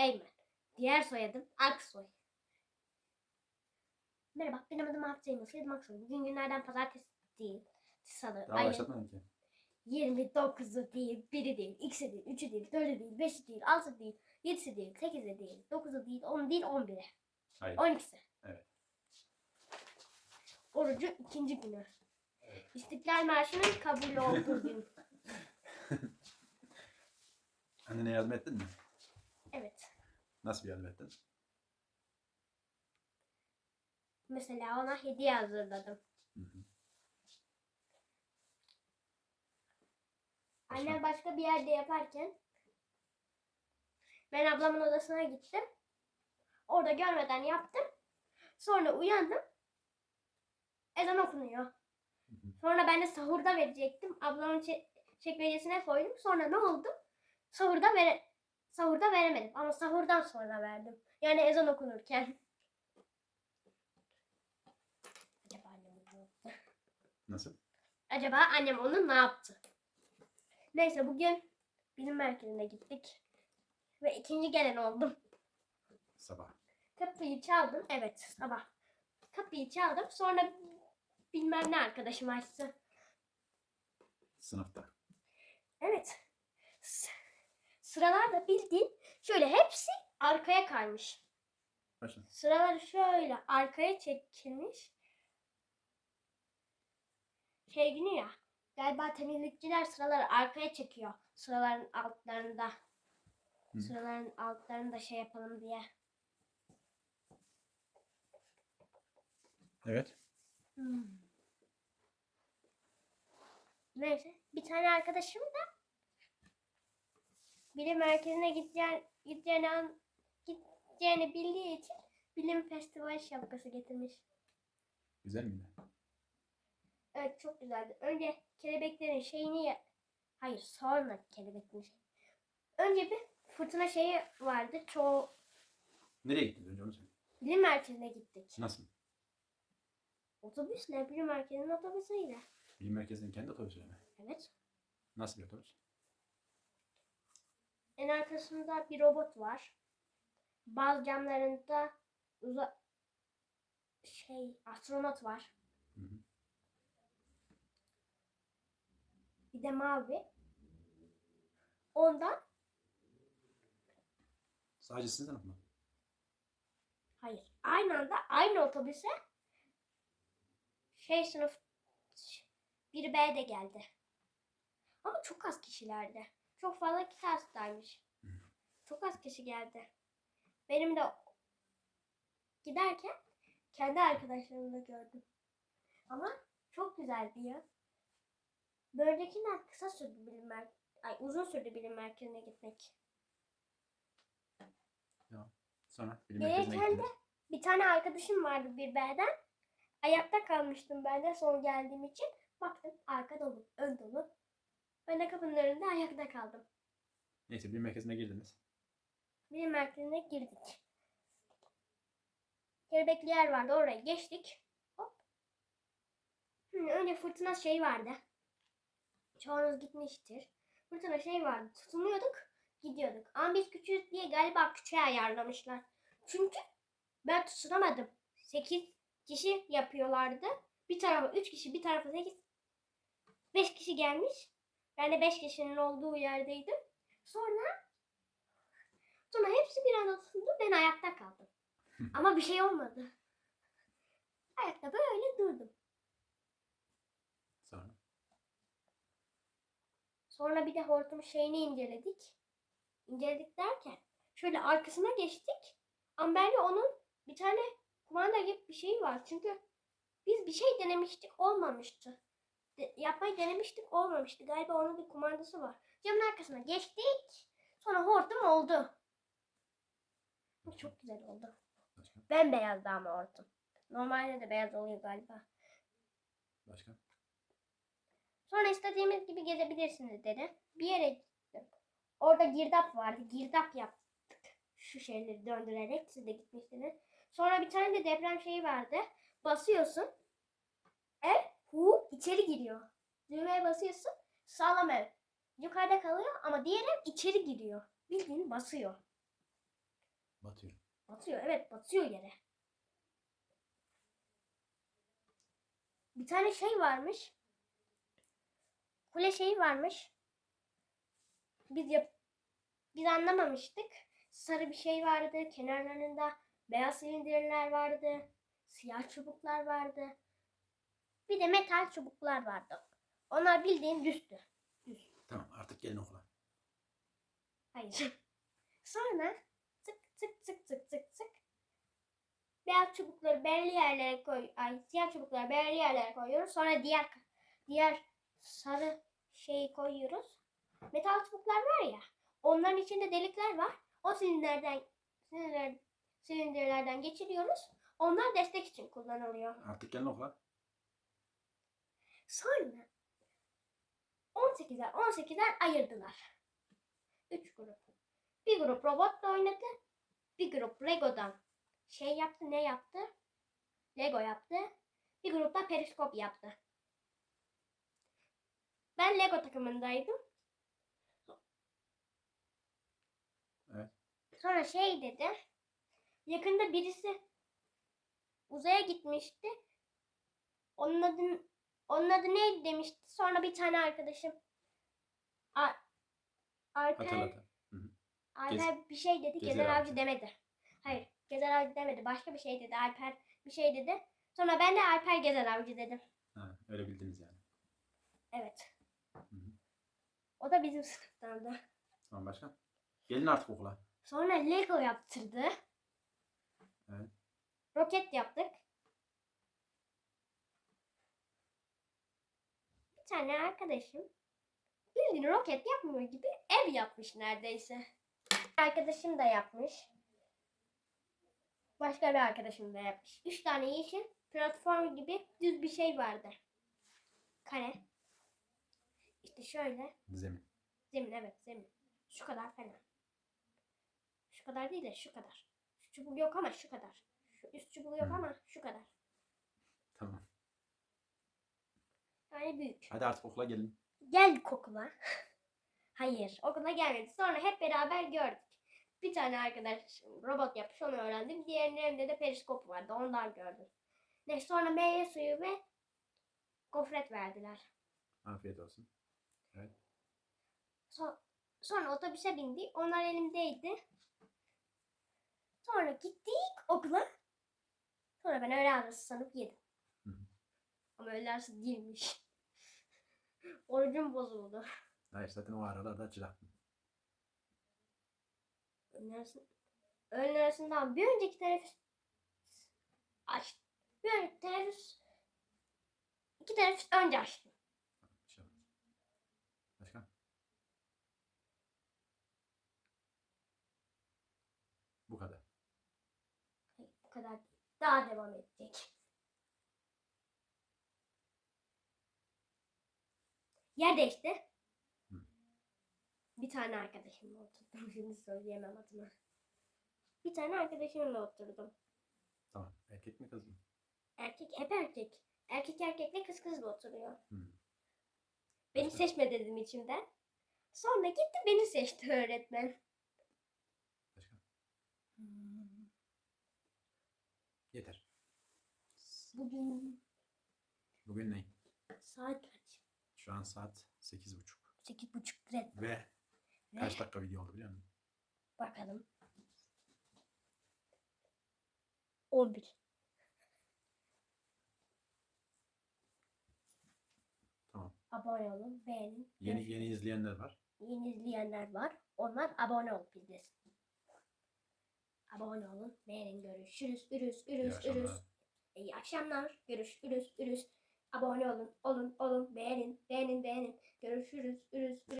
Eymen. Diğer soyadım Aksoy. Merhaba benim adım Yılmaz. Soyadım Aksoy. Bugün günlerden pazartesi değil. Salı. Daha başlatmadın ki. 29'u değil, 1'i değil, 2'si değil, 3'ü değil, 4'ü değil, 5'i değil, 6'sı değil, 7'si değil, 8'i değil, 9'u değil, 10'u değil, 11'i. Hayır. 12'si. Evet. Orucu ikinci günü. Evet. İstiklal Marşı'nın kabul olduğu gün. Annene yardım ettin mi? Evet. Nasıl bir yardım ettin? Mesela ona hediye hazırladım. Hı hı. Başka? Annem başka bir yerde yaparken ben ablamın odasına gittim. Orada görmeden yaptım. Sonra uyandım. Ezan okunuyor. Hı hı. Sonra ben de sahurda verecektim. Ablamın çe- çekmecesine koydum. Sonra ne oldu? Sahurda vere sahurda veremedim. Ama sahurdan sonra verdim. Yani ezan okunurken. Acaba annem onu ne yaptı? Nasıl? Acaba annem onu ne yaptı? Neyse bugün bilim merkezine gittik. Ve ikinci gelen oldum. Sabah. Kapıyı çaldım. Evet sabah. Kapıyı çaldım. Sonra bilmem ne arkadaşım açtı. Sınıfta. Evet. S- Sıralar da bildiğin şöyle hepsi arkaya kaymış. Başla. Sıralar şöyle arkaya çekilmiş. Şey günü ya. Galiba temizlikçiler sıraları arkaya çekiyor. Sıraların altlarında. Hı. Sıraların altlarında şey yapalım diye. Evet. Hmm. Neyse. Bir tane arkadaşım da bilim merkezine gideceğini, gideceğini, an- gideceğini bildiği için bilim festival şapkası getirmiş. Güzel miydi? Evet çok güzeldi. Önce kelebeklerin şeyini Hayır sonra kelebeklerin şeyi. Önce bir fırtına şeyi vardı. Çoğu Nereye gittin önce onu söyle. bilim merkezine gittik. Nasıl? Otobüsle bilim merkezinin otobüsüyle. Bilim merkezinin kendi otobüsü mi? Evet. Nasıl bir otobüs? En arkasında bir robot var. Bazı camlarında uza şey astronot var. Hı hı. Bir de mavi. Ondan Sadece sınıf mı? hayır. Aynı anda aynı otobüse şey sınıf 1B de geldi. Ama çok az kişilerdi. Çok fazla kişi hastaymış. Çok az kişi geldi. Benim de giderken kendi arkadaşlarımı da gördüm. Ama çok güzeldi ya. Böylekinden kısa sürdü bilim mer- ay uzun sürdü bilim merkezine gitmek. Sonra bilim merkezine Gelirken de gittiniz. bir tane arkadaşım vardı bir B'den. Ayakta kalmıştım ben de son geldiğim için. Baktım arka dolu, ön dolu. Ben de kapının önünde ayakta kaldım. Neyse bilim merkezine girdiniz. Bilim merkezine girdik. Kelebekli yer vardı oraya geçtik. Hop. Hı, önce fırtına şey vardı. Çoğunuz gitmiştir. Fırtına şey vardı. Tutunuyorduk gidiyorduk. Ama biz küçüğüz diye galiba küçüğe ayarlamışlar. Çünkü ben tutunamadım. 8 kişi yapıyorlardı. Bir tarafa 3 kişi bir tarafa 8 5 kişi gelmiş. Ben de 5 kişinin olduğu yerdeydim. Sonra Sonra hepsi bir anda tutundu. Ben ayakta kaldım. Ama bir şey olmadı. Ayakta böyle durdum. Sonra. Sonra bir de hortum şeyini inceledik. İnceledik derken şöyle arkasına geçtik. Ama bence onun bir tane kumanda gibi bir şey var. Çünkü biz bir şey denemiştik olmamıştı. De- yapmayı denemiştik olmamıştı. Galiba onun bir kumandası var. Camın arkasına geçtik. Sonra hortum oldu. Çok güzel oldu. Başka? Bembeyazdı ama hortum. Normalde de beyaz oluyor galiba. Başka? Sonra istediğimiz gibi gezebilirsiniz dedi. Bir yere gittim. Orada girdap vardı. Girdap yaptık. Şu şeyleri döndürerek. Siz de gitmiştiniz. Sonra bir tane de deprem şeyi vardı. Basıyorsun. Ev hu içeri giriyor. Düğmeye basıyorsun. Sağlam ev. Yukarıda kalıyor ama diğer ev içeri giriyor. Bildiğin basıyor. Batıyor. Batıyor. Evet batıyor yere. Bir tane şey varmış. Kule şeyi varmış. Biz yap biz anlamamıştık. Sarı bir şey vardı. Kenarlarında beyaz silindirler vardı. Siyah çubuklar vardı. Bir de metal çubuklar vardı. Onlar bildiğin düzdü. Düz. Tamam artık gelin okula. Hayır. Sonra tık tık tık tık tık tık. Beyaz çubukları belli yerlere koy, ay siyah çubukları belli yerlere koyuyoruz. Sonra diğer diğer sarı şeyi koyuyoruz. Metal çubuklar var ya. Onların içinde delikler var. O silindirlerden silindir, silindirlerden geçiriyoruz. Onlar destek için kullanılıyor. Artık gelin okula. Sonra 18'er 18'er ayırdılar. Üç grup. Bir grup robotla oynadı. Bir grup Lego'dan şey yaptı ne yaptı? Lego yaptı. Bir grup da periskop yaptı. Ben Lego takımındaydım. Evet. Sonra şey dedi. Yakında birisi uzaya gitmişti. Onun adı, onun adı neydi demişti. Sonra bir tane arkadaşım A- Alper, bir şey dedi. Gezer Gezer. Avcı demedi. Hayır. Gezer Avcı demedi. Başka bir şey dedi. Alper bir şey dedi. Sonra ben de Alper Gezer Avcı dedim. Ha, öyle bildiniz yani. Evet. hı. O da bizim sınıftandı. Tamam başka? Gelin artık okula. Sonra Lego yaptırdı. Evet. Roket yaptık. Tane arkadaşım bildiğin roket yapmıyor gibi ev yapmış neredeyse. Arkadaşım da yapmış. Başka bir arkadaşım da yapmış. Üç tane yeşil platform gibi düz bir şey vardı. Kare. İşte şöyle. Zemin. Zemin evet zemin. Şu kadar falan. Şu kadar değil de şu kadar. Şu çubuk yok ama şu kadar. Şu üst çubuğu yok Hı. ama şu kadar. Tamam. Yani büyük. Hadi artık okula gelin. Geldik okula. Hayır okula gelmedi. Sonra hep beraber gördük. Bir tane arkadaş robot yapmış onu öğrendim. Diğerinin evinde de periskop vardı ondan gördüm. Ne sonra meyve suyu ve gofret verdiler. Afiyet olsun. So- sonra otobüse bindik. Onlar elimdeydi. Sonra gittik okula. Sonra ben öğle arası sanıp yedim. Ama öğle arası değilmiş. Orucum bozuldu. Hayır zaten o aralarda açacaktım. Öğle arası, öğle arasından bir önceki teneffüs aç. Bir önceki teneffüs iki teneffüs önce açtım. Şey. Başka? Bu kadar. Hayır, bu kadar değil. Daha devam edecek. Yer değişti. Hı. Bir tane arkadaşımla oturdum. Şimdi söyleyemem adını. Bir tane arkadaşımla oturdum. Tamam. Erkek mi kız mı? Erkek hep erkek. Erkek erkekle kız kızla oturuyor. Hı. Beni Başka? seçme dedim içimden. Sonra gitti beni seçti öğretmen. Başka? Yeter. Bugün Bugün ne? saat kaç? Şu an saat 8.30. Sekiz buçuk red. Ve Ve kaç dakika video oldu biliyor musun? bakalım. 11. Tamam. Abone olun, beğenin. Yeni yeni izleyenler var. Yeni izleyenler var. Onlar abone olup izlesin. Abone olun, beğenin, görüşürüz. Ürüz, ürüz, akşamlar. ürüz. İyi akşamlar. Görüşürüz, ürüz. Abone olun, olun, olun, beğenin, beğenin, beğenin. Görüşürüz, ürüz, ürüz.